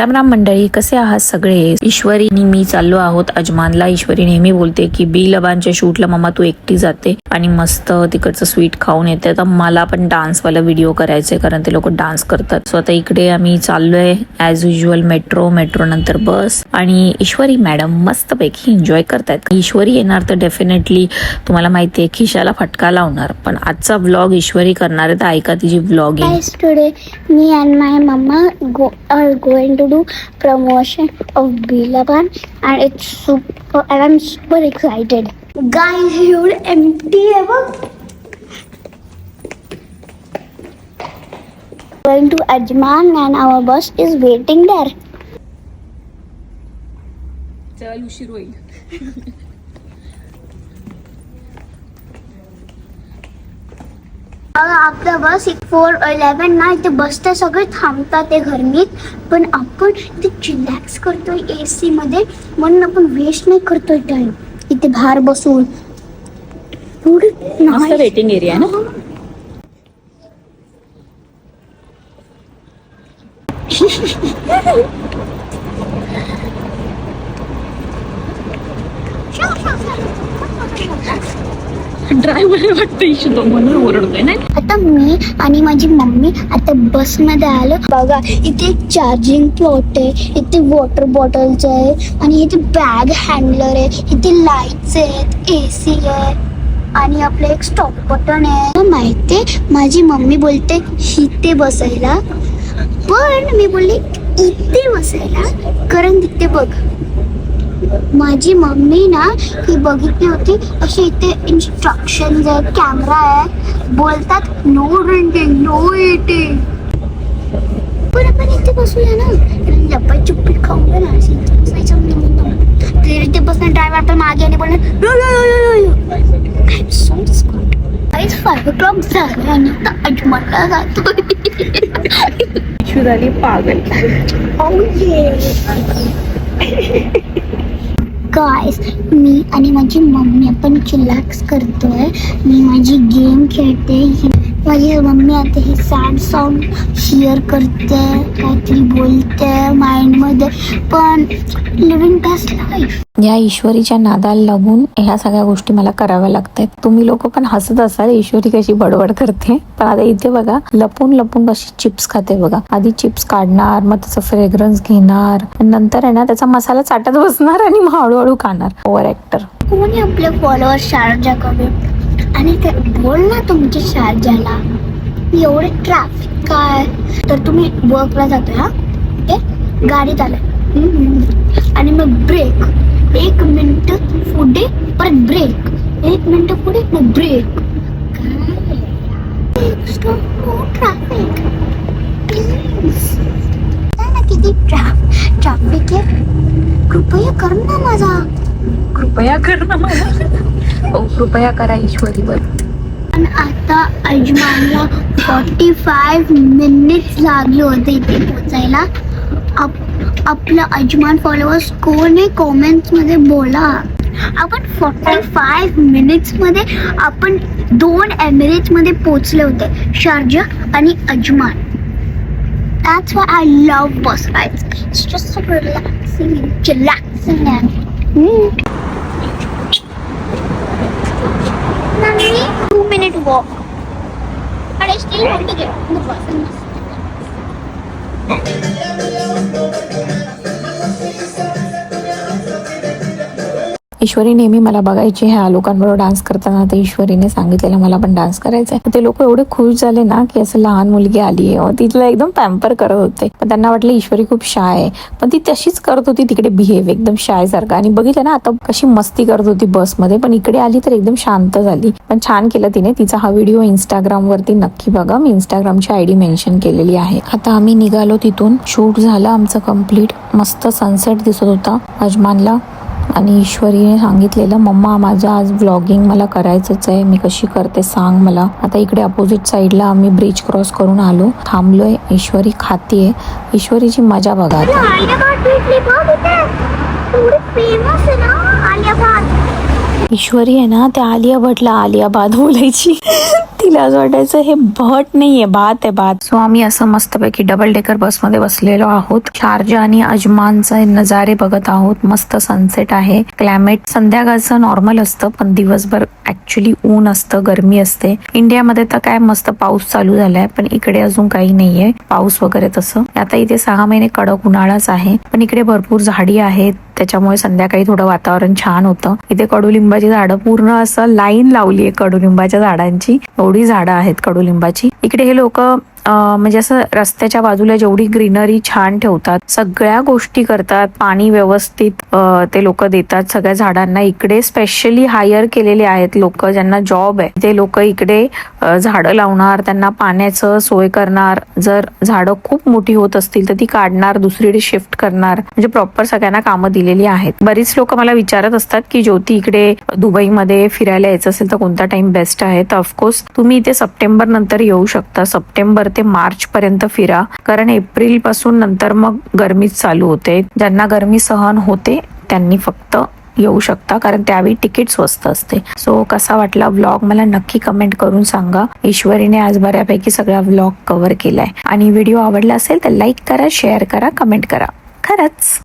राम राम मंडळी कसे आहात सगळे? ईश्वरी मी चाललो आहोत अजमानला. ईश्वरी नेहमी बोलते की बी लबानच्या शूटला मम्मा तू एकटी जाते आणि मस्त तिकडचं स्वीट खाऊन येते. तर मला पण डान्सवाला व्हिडिओ करायचे कारण ते लोक डान्स करतात. सो आता इकडे आम्ही चाललोय ऍज युजल मेट्रो मेट्रो नंतर बस आणि ईश्वरी मॅडम मस्त पैकी एन्जॉय करतायत. ईश्वरी येणार तर डेफिनेटली तुम्हाला माहितीये खिशाला फटका लावणार. पण आजचा व्लॉग ईश्वरी करणार आहे. तर ऐका तिची व्लॉगिंग मी today me and my mama go do promotion of Bilaban and it's super and I'm super excited. Guys, you're empty ever? Going to Ajman and our bus is waiting there. चल उशीर होईल आपलं बस एक four eleven ना इथे बस तर सगळे थांबतात ते घरनीत पण आपण इथे चिलॅक्स करतोय ए सी मध्ये. म्हणून आपण वेस्ट नाही करतोय टाइम इथे बाहेर बसून. मस्त. वेटिंग एरिया ना? ड्रायव्हर वाटतं इशू तो म्हणून ओरडतोय नाही? आता मी आणि माझी मम्मी आता बसमध्ये आलो. बघा इथे चार्जिंग प्लॉट आहे इथे वॉटर बॉटल्स आहे आणि इथे बॅग हँडलर आहे इथे लाईट्स आहेत ए सी आहे आणि आपलं एक स्टॉप बटन आहे. माहिती माझी मम्मी बोलते इथे बसायला. पण मी बोलले इथे बसायला? कारण तिथे बघ. माझी मम्मी ना ही बघितली होती. अशी इथे इन्स्ट्रक्शन आहे कॅमेरा आहे. बोलतात नो ड्रिंकिंग नो एटिंग पण आपण इथे बसूया ना. लपा चुप्पी खाऊया ना असं इथे बसायचं नाही म्हणून. तर इथे बसून ड्रायव्हर पण मागे आणि बोलणार "यो, यो, यो, यो, यो, यो." I'm so smart. Guys, five o'clock झालं आणि आता अजमतला जातो इशू झाली पागल. गायस मी आणि माझी मम्मी आपण चिलॅक्स करतोय. मी माझी गेम खेळते. माझी मम्मी आता हे सॅड सॉन्ग शेअर करते काहीतरी बोलते माइंडमध्ये पण लिव्हिंग बेस्ट लाईफ या ईश्वरीच्या नादाला लागून ह्या सगळ्या गोष्टी मला कराव्या लागतात तुम्ही लोक पण हसत असाल ईश्वरी कशी बडबड करते. पण आता इथे बघा लपून लपून कशी चिप्स खाते बघा. आधी चिप्स काढणार मग त्याचा फ्रेग्रन्स घेणार नंतर आहे ना त्याचा मसाला चाटत बसणार आणि मग हळूहळू खाणार. ओव्हर ऍक्टर कोणी आपले फॉलोअर शारजा कमी? आणि ते बोल ना तुमच्या शारजाला. एवढे ट्रॅफिक काय? तर तुम्ही वर्कला जातोय हा? ओके गाडीत आलं आणि मग ब्रेक एक मिनिट पुढे परत ब्रेक एक मिनिट पुढे ब्रेक ट्रॅफिक ना किती ट्रॅफिक आहे. कृपया कर ना माझा. कृपया कर ना मला हो कृपया करा ईश्वरीवर पण आता अजमानला फॉर्टी फाईव्ह मिनिट्स लागले होते इथे पोचायला आप आपलं अजमान फॉलोअर्स कोण आहे कॉमेंट्स बोला आपण फॉर्टी फायव्ह मिनिट्समध्ये आपण दोन एमिरेट्समध्ये पोचले होते शारजा आणि Ajman That's why I love bus rides. It's just so relaxing and chillaxing and mm. Nani, two minute walk. But I still have to get on the bus Huh. ईश्वरी नेहमी मला बघायची ह्या लोकांबरोबर डान्स करताना तर ईश्वरीने सांगितलेलं मला पण डान्स करायचा आहे ते लोक एवढे खुश झाले ना की असं लहान मुलगी आली आहे. तिथलं एकदम पॅम्पर करत होते. पण त्यांना वाटलं ईश्वरी खूप शाय आहे. पण ती तशीच करत होती. तिकडे बिहेव एकदम शाय सारखं. आणि बघितलं ना आता कशी मस्ती करत होती बसमध्ये पण इकडे आली तर एकदम शांत झाली. पण छान केलं तिने. तिचा हा व्हिडिओ इंस्टाग्राम वरती नक्की बघा. मी इंस्टाग्रामची आयडी मेन्शन केलेली आहे. आता आम्ही निघालो तिथून. शूट झालं आमचं कंप्लीट मस्त सनसेट दिसत होता. अजमानला आणि ईश्वरीने सांगितलेलं मम्मा माझं आज व्लॉगिंग मला करायचंच आहे. मी कशी करते सांग मला. आता इकडे अपोजिट साईडला आम्ही ब्रिज क्रॉस करून आलो. थांबलोय. ईश्वरी खातीये. ईश्वरीची मजा बघा आता. आहे ना ईश्वरी आहे ना त्या आलिया भटला आलिया बाद बोलायची. तिला असं वाटायचं हे भट नाहीये भात आहे भात. सो आम्ही असं मस्तपैकी डबल डेकर बसमध्ये बसलेलो आहोत. शारजा आणि अजमानचे नजारे बघत आहोत. मस्त सनसेट आहे. क्लायमेट संध्याकाळचं नॉर्मल असतं पण दिवसभर ऍक्च्युली ऊन असतं गरमी असते. इंडियामध्ये तर काय मस्त पाऊस चालू झालाय पण इकडे अजून काही नाहीये. पाऊस वगैरे तसं. आता इथे सहा महिने कडक उन्हाळाच आहे पण इकडे भरपूर झाडी आहेत. त्याच्यामुळे संध्याकाळी थोडं वातावरण छान होतं. इथे कडुलिंबाची झाडं पूर्ण असं लाईन लावली आहे कडुलिंबाच्या झाडांची. एवढी झाडं आहेत कडुलिंबाची. इकडे हे लोक म्हणजे असं रस्त्याच्या बाजूला जेवढी ग्रीनरी छान ठेवतात सगळ्या गोष्टी करतात पाणी व्यवस्थित ते लोक देतात सगळ्या झाडांना. इकडे स्पेशली हायर केलेले आहेत लोक ज्यांना जॉब आहे. ते लोक इकडे झाडं लावणार त्यांना पाण्याचं सोय करणार. जर झाडं खूप मोठी होत असतील तर ती काढणार दुसरीकडे शिफ्ट करणार. म्हणजे प्रॉपर सगळ्यांना कामं दिलेली आहेत. बरीच लोक मला विचारत असतात की ज्योती इकडे दुबईमध्ये फिरायला यायचं असेल तर कोणता टाइम बेस्ट आहे? तर ऑफकोर्स तुम्ही इथे सप्टेंबर नंतर येऊ शकता. सप्टेंबर ते मार्च पर्यंत फिरा. कारण एप्रिलपासून नंतर मग गरमी चालू होते. ज्यांना गरमी सहन होते त्यांनी फक्त येऊ शकता. कारण त्यावेळी तिकीट स्वस्त असते. सो कसा वाटला व्लॉग मला नक्की कमेंट करून सांगा. ईश्वरीने आज बऱ्यापैकी सगळा व्लॉग कव्हर केलाय. आणि व्हिडिओ आवडला असेल तर लाईक करा शेअर करा कमेंट करा. खरंच!